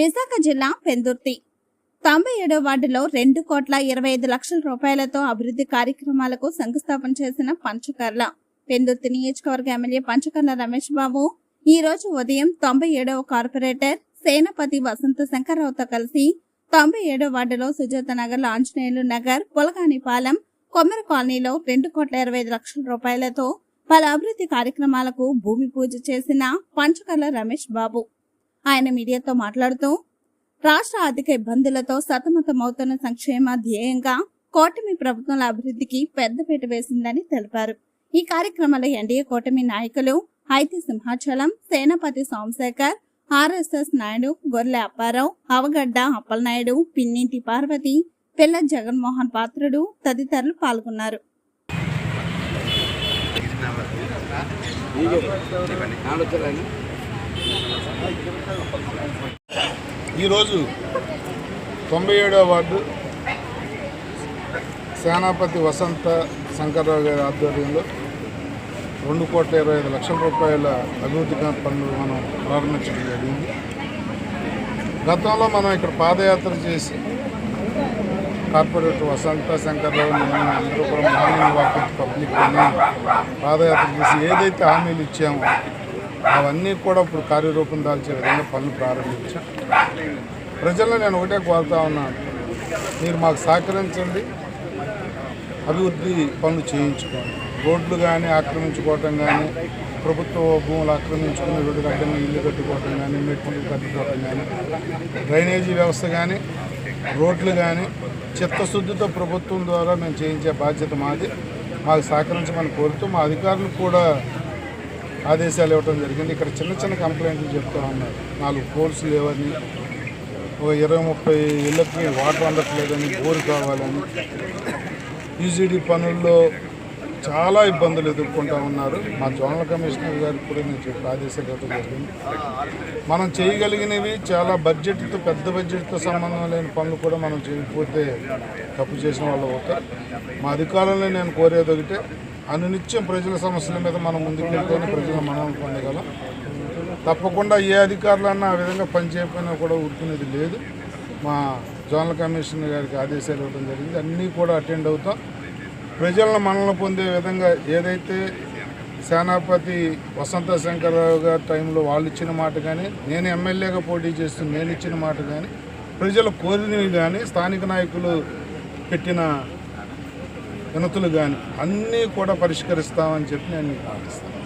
విశాఖ జిల్లా పెందుర్తి. తొంభై ఏడో వార్డులో రెండు కోట్ల ఇరవై ఐదు లక్షల రూపాయలతో అభివృద్ధి కార్యక్రమాలకు శంకుస్థాపన చేసిన పంచకర్ల. పెందుర్తి నియోజకవర్గ ఎమ్మెల్యే పంచకర్ల రమేష్ బాబు ఈ రోజు ఉదయం తొంభై ఏడవ కార్పొరేటర్ సేనపతి వసంత శంకర్రావుతో కలిసి తొంభై ఏడో వార్డులో సుజాత నగర్ ఆంజనేయులు నగర్ పులగానిపాలెం కొమ్మరి కాలనీలో రెండు కోట్ల ఇరవై ఐదు లక్షల రూపాయలతో పలు అభివృద్ధి కార్యక్రమాలకు భూమి పూజ చేసిన పంచకర్ల రమేష్ బాబు. ఆయన మీడియాతో మాట్లాడుతూ రాష్ట్ర ఆర్థిక ఇబ్బందులతో సతమతమవుతున్న సంక్షేమ ధ్యేయంగా కూటమి ప్రభుత్వం అభివృద్ధికి పెద్దపీట వేసిందని తెలిపారు. ఈ కార్యక్రమంలో ఎన్డీఏ కూటమి నాయకులు ఐతి సింహాచలం సేనాపతి సోమశేఖర్ ఆర్ఎస్ఎస్ నాయుడు గొర్రె అప్పారావు అవగడ్డ అప్పలనాయుడు పిన్నింటి పార్వతి పిల్ల జగన్మోహన్ పాత్రుడు తదితరులు పాల్గొన్నారు. ఈరోజు తొంభై ఏడో వార్డు సేనాపతి వసంత శంకర్రావు గారి ఆధ్వర్యంలో రెండు కోట్ల ఇరవై ఐదు లక్షల రూపాయల అభివృద్ధి పనులు మనం ప్రారంభించడం జరిగింది. గతంలో మనం ఇక్కడ పాదయాత్ర చేసి కార్పొరేటర్ వసంత శంకర్రావు నేను అందరూ కూడా మార్నింగ్ పబ్లిక్ అని పాదయాత్ర చేసి ఏదైతే హామీలు ఇచ్చామో అవన్నీ కూడా ఇప్పుడు కార్యరూపం దాల్చే విధంగా పనులు ప్రారంభించాం. ప్రజల్లో నేను ఒకటే కోరుతా ఉన్నాను. మీరు మాకు సహకరించండి. అభివృద్ధి పనులు చేయించుకోండి. రోడ్లు కానీ ఆక్రమించుకోవటం కానీ ప్రభుత్వ భూములు ఆక్రమించుకుని రోడ్డు కట్టడం ఇల్లు కట్టుకోవటం కానీ మెట్లు కట్టుకోవటం కానీ డ్రైనేజీ వ్యవస్థ కానీ రోడ్లు కానీ చిత్తశుద్ధితో ప్రభుత్వం ద్వారా మేము చేయించే బాధ్యత మాది. మాకు సహకరించమని కోరుతూ మా అధికారులు కూడా ఆదేశాలు ఇవ్వడం జరిగింది. ఇక్కడ చిన్న చిన్న కంప్లైంట్లు చెప్తా ఉన్నారు. నాలుగు పోల్స్ లేవని ఒక ఇరవై ముప్పై ఇళ్ళకి వాటర్ అందట్లేదని బోరు కావాలని యూజీడీ పనుల్లో చాలా ఇబ్బందులు ఎదుర్కొంటూ ఉన్నారు. మా జోనల్ కమిషనర్ గారికి కూడా నేను చెప్పి ఆదేశాలు ఇవ్వడం జరిగింది. మనం చేయగలిగినవి చాలా బడ్జెట్తో పెద్ద బడ్జెట్తో సంబంధం లేని పనులు కూడా మనం చేయకపోతే తప్పు చేసిన వాళ్ళు అవుతారు. మా అధికారులను నేను కోరేది ఒకటే అనునిత్యం ప్రజల సమస్యల మీద మనం ముందుకెళ్తేనే ప్రజల మనం పొందగలం. తప్పకుండా ఏ అధికారులన్నా ఆ విధంగా పనిచేయకపోయినా కూడా ఊరుకునేది లేదు. మా జోనల్ కమిషనర్ గారికి ఆదేశాలు ఇవ్వడం జరిగింది. అన్నీ కూడా అటెండ్ అవుతాం. ప్రజలను మనల్ని పొందే విధంగా ఏదైతే సేనాపతి వసంత శంకరరావు గారి టైంలో వాళ్ళు ఇచ్చిన మాట కానీ నేను ఎమ్మెల్యేగా పోటీ చేస్తూ నేను ఇచ్చిన మాట కానీ ప్రజలు కోరినవి కానీ స్థానిక నాయకులు పెట్టిన వినతులు కానీ అన్నీ కూడా పరిష్కరిస్తామని చెప్పి నేను మీకు ఆశిస్తాను